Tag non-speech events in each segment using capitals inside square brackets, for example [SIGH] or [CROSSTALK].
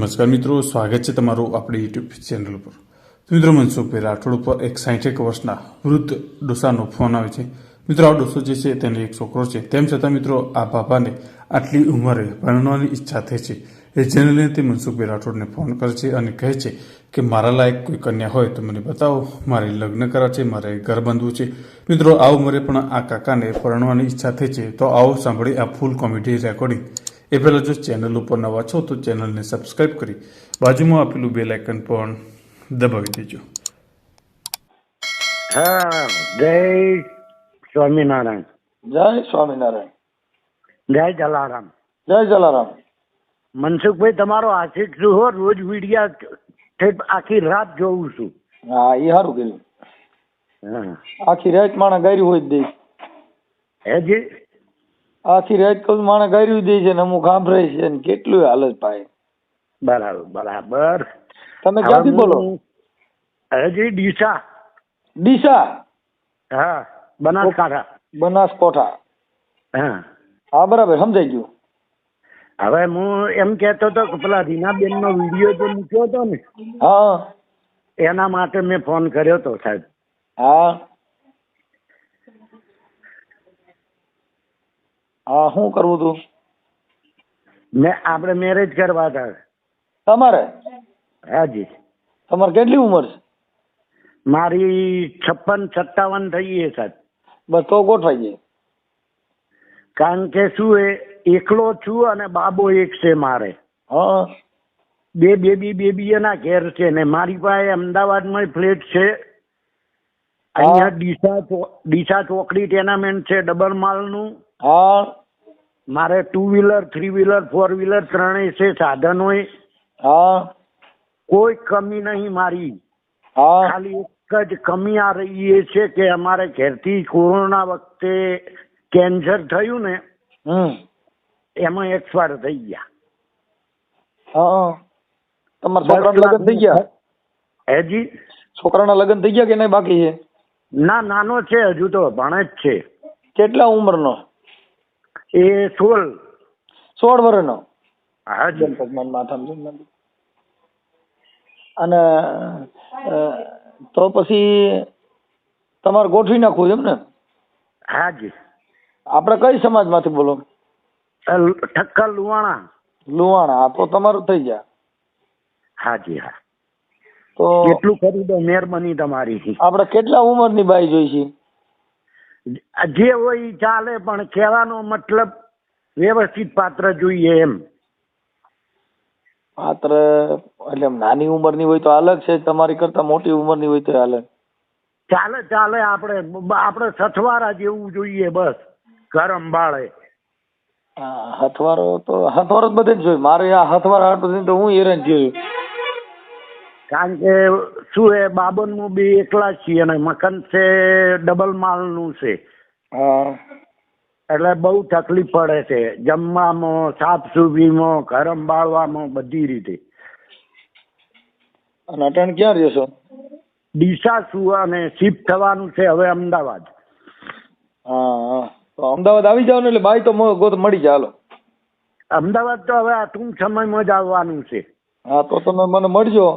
નમસ્કાર મિત્રો, સ્વાગત છે તમારું આપણી યુટ્યુબ ચેનલ પર મિત્રો મિત્રો મનસુખભાઈ રાઠોડ ઉપર એક સાઠેક વર્ષના વૃદ્ધ ડોસાનો ફોન આવે છે. મિત્રો, આ ડોસો જે છે, તેને એક છોકરો છે. તેમ છતાં મિત્રો, આ બાપાને આટલી ઉંમરે ભણવાની ઈચ્છા થઈ છે. એ જેને લઈને તે મનસુખભાઈ રાઠોડને ફોન કરે છે અને કહે છે કે, મારા લાયક કોઈ કન્યા હોય તો મને બતાવો. મારે લગ્ન કરા છે, મારે ઘર બાંધવું છે. મિત્રો, આ ઉંમરે પણ આ કાકાને પરણવાની ઈચ્છા થઈ છે. તો આવો સાંભળી આ ફૂલ કોમેડી રેકોર્ડિંગ એ પહેલાં જો ચેનલ ઉપર નવા છો તો ચેનલને સબસ્ક્રાઈબ કરી બાજુમાં આપેલું બેલ આઇકન પણ દબાવી દેજો. હા જય સ્વામિનારાયણ. જય સ્વામિનારાયણ. જય જલારામ. જય જલારામ. મનસુખભાઈ તમારો આશિક શું હો રોજ વિડિયા આખી રાત જોઉં છું. હા એ સારું કર્યું. હા. આખી રાત માણસ ગાયું હોય જ દે હે જી. આખી રાત કહું માણસ ગાર્યું દે છે ને અમુક આંભરે છે ને કેટલું હાલત ભાઈ. બરાબર બરાબર. તમે ક્યાંથી બોલો? હજી ડીસા. ડીસા? હા બનાસકાંઠા બનાસકોઠા હા. હા બરાબર સમજાઈ ગયું. હવે હું એમ કહેતો હતો કે પેલા રીનાબેન નો વીડિયો જે મૂક્યો હતો ને હા. એના માટે મેં ફોન કર્યો હતો સાહેબ. હા. હા શું કરવું તું? મેં આપણે મેરેજ કરવા હતા તમારે? હાજી. તમારે કેટલી ઉંમર છે? મારી છપ્પન સત્તાવન થઈ ગઈ સાહેબ. બસ તો ગોઠવાઈ જાય. કારણ કે શું એ એકલો છું અને બાબો એક છે મારે. હા. બે બેબી બેબી એના ઘેર છે ને મારી પાસે અમદાવાદમાં ફ્લેટ છે. અહીંયા ડીસા ડીસા ચોકડી ટેનામેન્ટ છે ડબલ માલનું. હા. મારે two wheeler three wheeler four wheeler ત્રણેય છે સાધનોય હા. કોઈ કમી નહીં મારી. હા. ખાલી એક જ કમી આ રહી એ છે કે અમારે ઘેરથી કોરોના વખતે કેન્સર થયું ને એમાં એક્સપાયર થઈ ગયા. હા તમારા છોકરાના લગ્ન થઈ ગયા? હેજી છોકરાના લગ્ન થઈ ગયા કે નહીં બાકી છે? ના નાનો છે હજુ તો ભણે જ છે. કેટલા ઉંમરનો? એ સોળ. સોળ વર્ષનો હાજી અને તો પછી તમારે ગોઠવી નાખવું એમ ને? હાજી આપણે કઈ સમાજમાંથી બોલો? ઠક્કા ઠક્કર લુવાણા. લુહાણા તો તમારું થઈ જાય. હાજી હા. તો એટલું કરી દો મહેરબાની તમારી. આપણે કેટલા ઉંમરની બાઈ જોઈ છે? જે હોય ચાલે પણ કહેવાનો મતલબ વ્યવસ્થિત પાત્ર જોઈએ એમ. પાત્ર એટલે નાની ઉંમરની હોય તો અલગ છે તમારી કરતા મોટી ઉંમરની હોય તો અલગ. ચાલે ચાલે આપણે આપણે સથવારા જેવું જોઈએ બસ ઘર અંબાળે હા, હથવારો તો હથવારો જ બધે જ જોઈએ. મારે આ હથવારા થઈને તો હું હેરાન થયો કારણ કે શું એ બાબનનું બી એકલા જ છીએ અને મકાન છે ડબલ માલનું છે. એટલે બહુ તકલીફ પડે છે. જમવામાં સાફ સુફીમાં ઘર સંભાળવામાં બધી રીતે. અને અટણ ક્યાં રહેશો? ડીસા શું અને શિફ્ટ થવાનું છે હવે અમદાવાદ. હા તો અમદાવાદ આવી જાવ ને એટલે ભાઈ તો ગોત મળી જાય હાલો. અમદાવાદ તો હવે આ ટૂંક સમયમાં જ આવવાનું છે. હા તો તમે મને મળજો.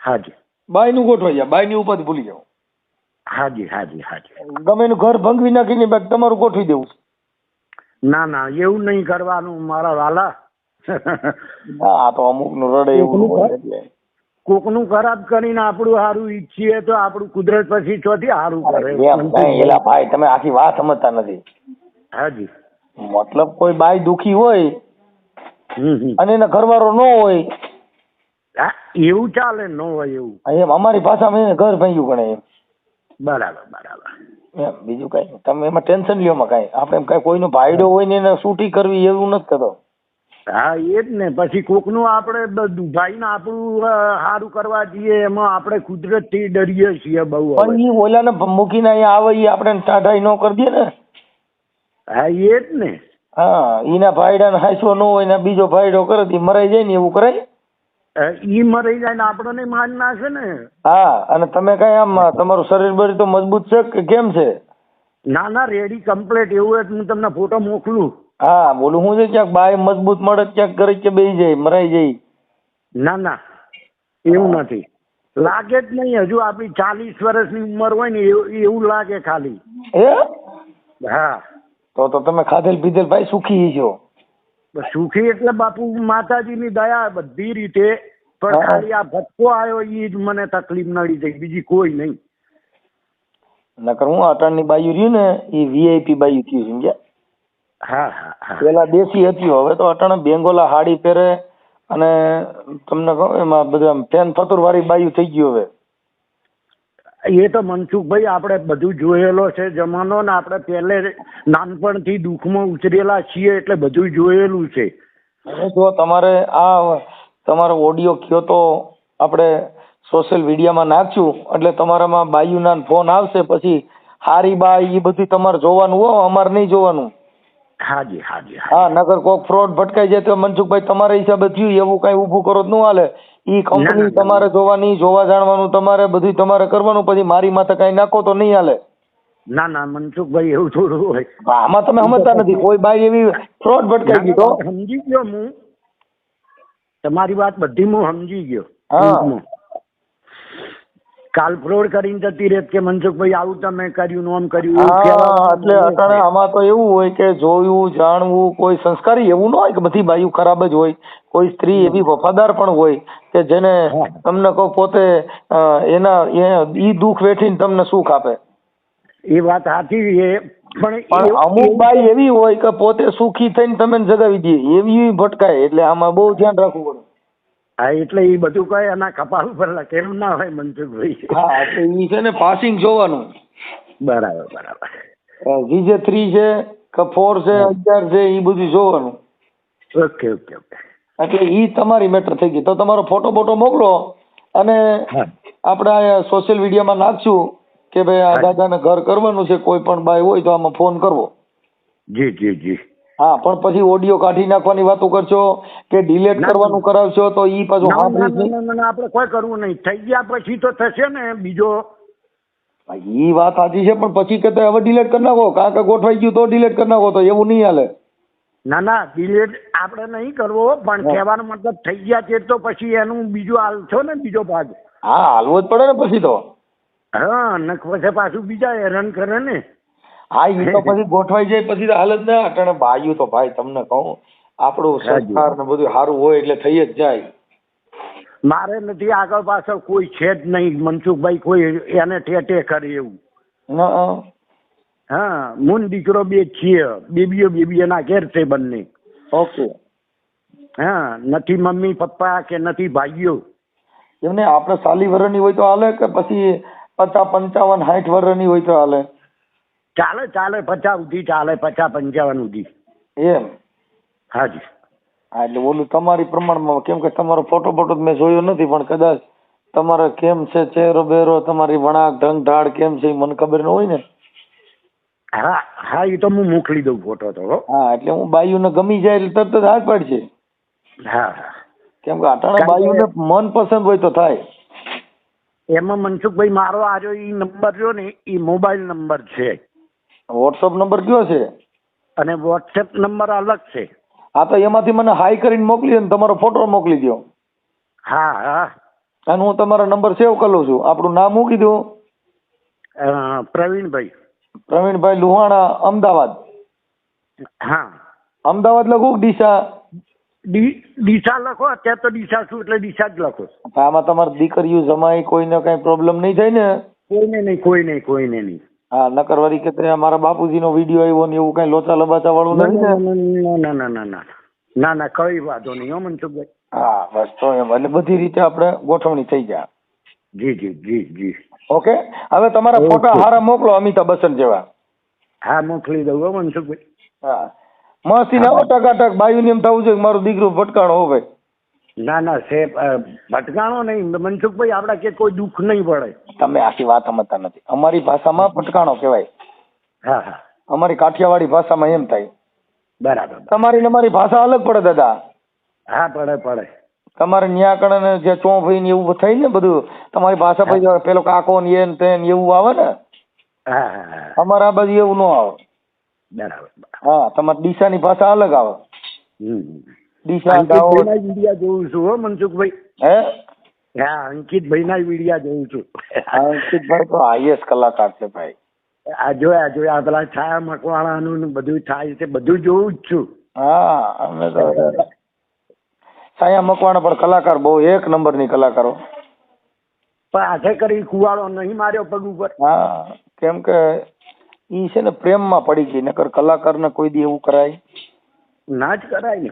હાજી. બાઈ નું ગોઠવાઈ જાય. બાઈ ની ઉપાધિ ભૂલી જાઓ. હાજી હાજી હાજી. ગમે એનું ઘર ભંગવી નાખીને બાકી તમારું ગોઠવી દેવું ના ના એવું નહીં કરવાનું મારા વાલા. આ તો અમુકનું રડે એવું કોકનું ખરાબ કરીને આપણું સારું ઈચ્છીએ તો આપણું કુદરત પછી ચોથી સારું કરે. એલા ભાઈ તમે આખી વાત સમજતા નથી. હાજી. મતલબ કોઈ બાય દુખી હોય. અને એના ઘરવાળો ન હોય હા એવું ચાલે ન હોય એવું. એમ અમારી ભાષામાં ઘર ભાંગ્યું ગણે એમ. બરાબર બરાબર. એમ બીજું કઈ તમે એમાં ટેન્શન લ્યો માં કઈ. આપણે એમ કઈ કોઈનો ભાઈડો હોય ને એને સૂટી કરવી એવું નથી કરતો હા એ જ ને. પછી કોકનું આપણે ભાઈને આપણું સારું કરવા જઈએ એમાં આપણે કુદરતથી ડરીએ છીએ બહુ. પણ એ ઓલાને મૂકીને અહીંયા આવે એ આપણે ટાઢાઈ ન કરી દે ને. હા એ જ ને. હા એના ભાઈડાને હાંસવો ન હોય ને બીજો ભાઈડો કરે તો મરાઈ જાય ને એવું કરાય? ઈ મરી જાય ને આપણને માર નાખે ને હા અને તમે કઈ આમ તમારું શરીર બરી તો મજબૂત છે કે કેમ છે? ના ના રેડી કમ્પ્લેટ એવું હોય તો હું તમને ફોટો મોકલું. હા બોલું હું છે ક્યાંક બાય મજબૂત મળે ક્યાંક કરે કે બેસી જાય મરાઈ જાય. ના ના એવું નથી. લાગે જ નહીં હજુ આપણી ચાલીસ વર્ષની ઉંમર હોય ને એવું લાગે ખાલી. હે? હા. તો તો તમે ખાધેલ પીધેલ ભાઈ સુખી છો સુખી એટલે બાપુ માતાજીની દયા બધી રીતે પણ. ખાલી આ ભટકો આવ્યો એ જ મને તકલીફ નડી જાય બીજી કોઈ નહીં. નકર હું અટણની બાયું રહ્યું ને એ વીઆઈપી બાયું થયું સમજ્યા? હા હા હા. પેલા દેશી હતી હવે તો અટણ બેંગોલા હાડી પહેરે અને તમને કહું એમાં બધા ફેન ફતુર વાળી બાયુ થઈ ગયું હવે. એ તો મનસુખભાઈ આપણે બધું જોયેલો છે જમાનો ને આપણે પહેલે નાનપણથી દુઃખમાં ઉછરેલા છીએ એટલે બધું જોયેલું છે. જો તમારે આ તમારો ઓડિયો કયો તો આપણે સોશિયલ મીડિયામાં નાખશું એટલે તમારામાં બાયુના ફોન આવશે પછી હારી બાઈ એ બધું તમારે જોવાનું હો અમારે નહીં જોવાનું? હાજી હાજી હા હા નગર કોક ફ્રોડ ભટકાઈ જાય તો મનસુખભાઈ તમારા હિસાબે થયું એવું કઈ ઊભું કરો તો ન હાલે. ઈ કંપની તમારે જોવાની જોવા જાણવાનું તમારે બધું તમારે કરવાનું પછી મારી માથે કઈ નાખો તો નહીં હાલે. ના ના મનસુખભાઈ એવું થોડું હોય. આમાં તમે સમજતા નથી. કોઈ બાઈ એવી ફ્રોડ ભટકાઈ ના, સમજી ગયો હું. તમારી વાત બધી હું સમજી ગયો હા. ટૂંકમાં. કાલ ફ્રોડ કરીને જતી રહેત કે મનસુખભાઈ આવું તમે કર્યું આમ કર્યું હા એટલે અત્યારે આમાં તો એવું હોય કે જોયું જાણવું કોઈ સંસ્કારી એવું ન હોય કે બધી બાયું ખરાબ જ હોય. કોઈ સ્ત્રી એવી વફાદાર પણ હોય કે જેને તમને કહો પોતે એના એ- દુઃખ વેઠીને તમને સુખ આપે. એ વાત સાચી છે પણ અમુક બાઈ એવી હોય કે પોતે સુખી થઈને તમે જગાવી દે એવી ભટકાય એટલે આમાં બહુ ધ્યાન રાખવું પડે. હા એટલે એ બધું કઈ એના કપાળ ઉપર કેમ ના હોય મનસુખભાઈ? હા એટલે એ છે ને પાસિંગ જોવાનું. બરાબર બરાબર. જીજે થ્રી છે કે ફોર છે અગિયાર છે એ બધું જોવાનું. Okay okay okay. એટલે એ તમારી મેટર થઈ ગઈ. તો તમારો ફોટો બોટો મોકલો અને આપણે સોશિયલ મીડિયામાં નાખશું કે ભાઈ આ. દાદાને ઘર કરવાનું છે કોઈ પણ બાય હોય તો આમાં ફોન કરવો. જી જી જી. હા પણ પછી ઓડિયો કાઢી નાખવાની વાતો કરશો કે ડિલેટ કરવાનું કરાવશો તો ઈ પાછું આપણે કોઈ કરવું નહીં. થઈ ગયા પછી તો થશે ને બીજો. ઈ વાત સાચી છે પણ પછી કે હવે ડિલેટ કરી નાખો. કાં કે ગોઠવાઈ ગયું તો ડિલેટ કરી નાખો તો એવું નહીં હાલે. ના ના ડિલેટ આપણે નહીં કરવો પણ કહેવાનો મતલબ થઈ ગયા છે તો પછી એનું બીજું હાલ છો ને બીજો ભાગ. હા હાલવો જ પડે ને પછી તો. હા નખ પછી પાછું બીજા હેરાન કરે ને. હા ઈ તો પછી ગોઠવાઈ જાય પછી તો હાલ જ ના અટાણે બાયું તો ભાઈ તમને કહું આપણું. સંસ્કાર ને બધું સારું હોય એટલે થઈ જ જાય. મારે નથી આગળ પાછળ કોઈ છે જ નહીં મનસુખભાઈ કોઈ એને ઠેઠે કરે એવું. હા મૂન દીકરો બે છીએ બેબીઓ બેબીઓના ઘેર છે બંને. ઓકે. હા નથી મમ્મી પપ્પા કે નથી ભાઈઓ. એમને આપણે સાલી વર્ષની હોય તો હાલે કે પછી પચાસ પંચાવન સાઠ વર્ષની હોય તો હાલે? ચાલે ચાલે પચાસ સુધી ચાલે પચાસ પંચાવન સુધી. એમ? હાજી. હા એટલે ઓલું તમારી પ્રમાણમાં કેમ કે તમારો ફોટો ફોટો મેં જોયો નથી પણ કદાચ તમારે કેમ છે ચહેરો બેરો તમારી વણાક ઢંગ ઢાળ કેમ છે એ મને ખબર ન હોય ને. હા હા એ તો હું મોકલી દઉં ફોટો તો હા. એટલે હું બાયુને ગમી જાય એટલે તરત જ હાથ પાડશે હા હા. કેમ કે અટાણા બાયુને મન પસંદ હોય તો થાય. એમાં મનસુખભાઈ મારો આજો એ નંબર જો ને એ મોબાઈલ નંબર છે. વોટ્સઅપ નંબર કયો છે? અને વોટ્સએપ નંબર અલગ છે. હા તો એમાંથી મને હાઈ કરીને મોકલી દો ને તમારો ફોટો મોકલી દો હા હા. અને હું તમારો નંબર સેવ કરી લઉં છું. આપણું નામ મૂકી કીધું અ, પ્રવીણભાઈ. પ્રવીણભાઈ લુહાણા અમદાવાદ. હા. અમદાવાદ લખું કે ડીસા? ડી ડીસા લખો અત્યારે તો ડીસા છું એટલે ડીસા જ લખો. આમાં તમારી દીકરીઓ જમાઈ કોઈને કઈ પ્રોબ્લેમ નહીં થાય ને? કોઈને નહીં કોઈને નહીં કોઈને નહીં. હા નકર કે તે મારા બાપુજીનો વીડિયો આવ્યો ને એવું કઈ લોચા લબાચા વાળું ના? નહીં ના ના ના ના ના ના. ના કઈ વાંધો નહીં હો મનસુખભાઈ હા બસ તો એમ. એટલે બધી રીતે આપણે ગોઠવણી થઈ જાય. જી જી જી જી. ઓકે? હવે તમારા ફોટા હારા મોકલો અમિતાભ બચ્ચન જેવા. હા મોકલી દઉં હો મનસુખભાઈ હા. મસ્તી ના ટકા ટકાટક બાયુ નિયમ થવું જોઈએ મારું દીકરું ભટકાણો હોય ભાઈ. ના ના સાહેબ ભટકાણો નહીં. મનસુખભાઈ આપડા કે કોઈ દુઃખ નહીં પડે. તમે આખી વાત સમજતા નથી. અમારી ભાષામાં ભટકાણો કહેવાય. હા હા. અમારી કાઠિયાવાડી ભાષામાં એમ થાય. બરાબર. તમારી ને અમારી ભાષા અલગ પડે દાદા. હા પડે પડે. તમારે ન્યાકણ ને જે ચોંફઈ ને એવું થાય ને બધું તમારી ભાષા પછી પેલો કાકો ને એ ને તે ને એવું આવે ને? હા હા હા. અમારે આ બાજુ એવું ન આવે. બરાબર. હા તમારી દિશાની ભાષા અલગ આવે. હમ. ડીસા દાહોદ વિડિયા જોઉં છું હો મનસુખભાઈ. હે? હા અંકિતભાઈના વિડિયા જોઉં છું. અંકિતભાઈ તો હાઈએસ્ટ કલાકાર છે ભાઈ. આ જોયા જોયા પેલા છાયા મકવાણાનું ને બધું થાય છે બધું જોઉં જ છું. હા અમે તો છાયા મકવાણા પણ કલાકાર બહુ એક નંબરની કલાકારો પણ હાથે કરી કુવાડો નહીં માર્યો પગ ઉપર. હા કેમ કે ઈ છે ને પ્રેમમાં પડી ગઈ નકર કલાકારને કોઈ દી એવું કરાય. ના જ કરાય ને.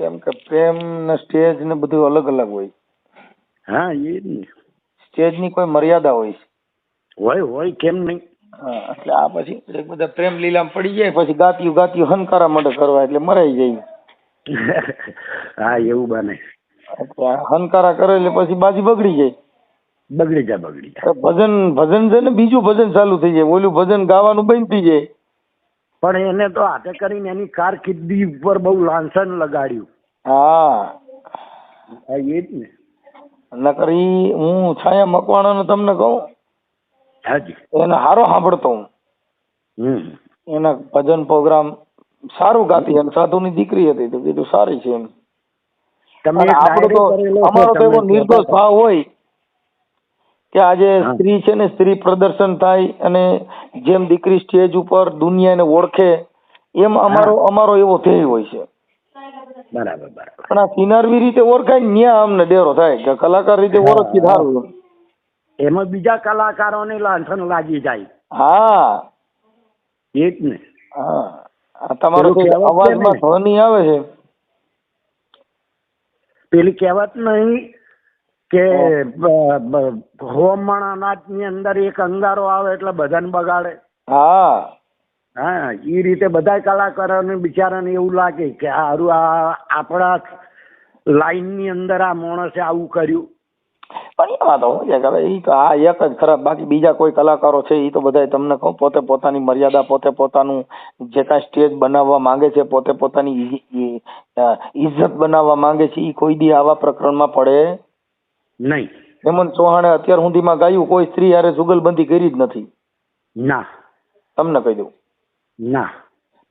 કેમ કે પ્રેમ ને સ્ટેજ ને બધું અલગ અલગ હોય. હા એ જ ને. સ્ટેજની કોઈ મર્યાદા હોય હોય હોય કેમ નહીં? એટલે આ પછી બધા પ્રેમ લીલામ પડી જાય પછી ગાતિયું ગાતિયું હનકારા માટે કરવા એટલે મરાઈ જાય. [LAUGHS] હા એવું બને. હનકારા કરે એટલે પછી બાજી બગડી જાય. બગડી જાય બગડી જાય ભજન ભજન છે ને બીજું ભજન ચાલુ થઈ જાય. ઓલું ભજન ગાવાનું બંધ થઈ જાય. પણ એને તો હાથે કરીને એની કારકિર્દી ઉપર બહુ લાંછન લગાડ્યું. હા. એ જ ને. નકર હું છાયા મકવાણાનો તમને કહું હાજી. એને હારો સાંભળતો હું. એના ભજન પ્રોગ્રામ સારું ગાતી એમ સાધુની દીકરી હતી તો કીધું સારી છે એમ. તમે આપણો તો અમારો તો એવો નિર્દોષ ભાવ હોય કે આજે. સ્ત્રી છે ને સ્ત્રી પ્રદર્શન થાય અને જેમ દીકરી સ્ટેજ ઉપર દુનિયાને ઓળખે એમ અમારો અમારો એવો ધ્યેય હોય છે. બરાબર બરાબર. પણ આ સિનારવી રીતે ઓળખાય ન્યા અમને ડેરો થાય. કે કલાકાર રીતે ઓળખી ધારું. એમાં બીજા કલાકારોને લાંછન લાગી જાય. હા. એ જ ને. હા. તમારો અવાજમાં ધ્વનિ આવે છે? પેલી કહેવત નહીં કે હોમણ અનાજની અંદર એક અંગારો આવે એટલે બધાને બગાડે. હા. હા એ રીતે બધા કલાકારોને બિચારાને એવું લાગે કે સારું આ આપણા લાઈનની અંદર આ માણસે આવું કર્યું. પણ એમાં તો શું છે કે હવે ઈ તો આ એક જ ખરાબ બાકી બીજા કોઈ કલાકારો છે એ તો બધા તમને કહું પોતે પોતાની મર્યાદા પોતે પોતાનું જે કાંઈ સ્ટેજ બનાવવા માંગે છે પોતે પોતાની ઇજ્જત બનાવવા માંગે છે એ કોઈ દી આવા પ્રકરણમાં પડે નહીં. હેમંત ચૌહાણે અત્યાર સુધીમાં ગાયું કોઈ સ્ત્રી હારે જુગલબંધી કરી જ નથી. ના. તમને કહી દઉં. ના.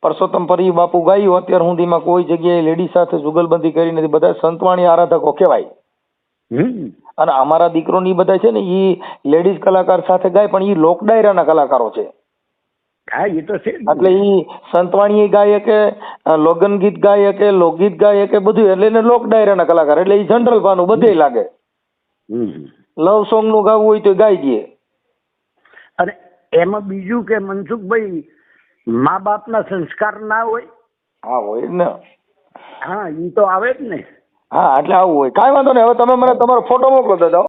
પરસોત્તમ પરી બાપુ ગાયું અત્યાર સુધીમાં કોઈ જગ્યાએ લેડી સાથે જુગલબંધી કરી નથી. બધા સંતવાણી આરાધકો કહેવાય. અને અમારા દીકરો ની બધા છે ને એ લેડીઝ કલાકાર સાથે ગાય પણ એ લોક ડાયરાના કલાકારો છે. હા એ તો છે એટલે ઈ સંતવાણી ગાય કે લોગન ગીત ગાય કે લોકગીત ગાય કે બધું એટલે એને લોક ડાયરાના કલાકાર એટલે એ જનરલ ભાનું બધે લાગે. લવ સોંગનું ગાવું હોય તો ગાઈ દે અને એમાં બીજું કે મનસુખભાઈ મા બાપના સંસ્કાર ના હોય? હા હોય ને. હા એ તો આવે જ ને. હા એટલે આવું હોય. કાંઈ વાંધો નહીં. હવે તમે મને તમારો ફોટો મોકલો દાદા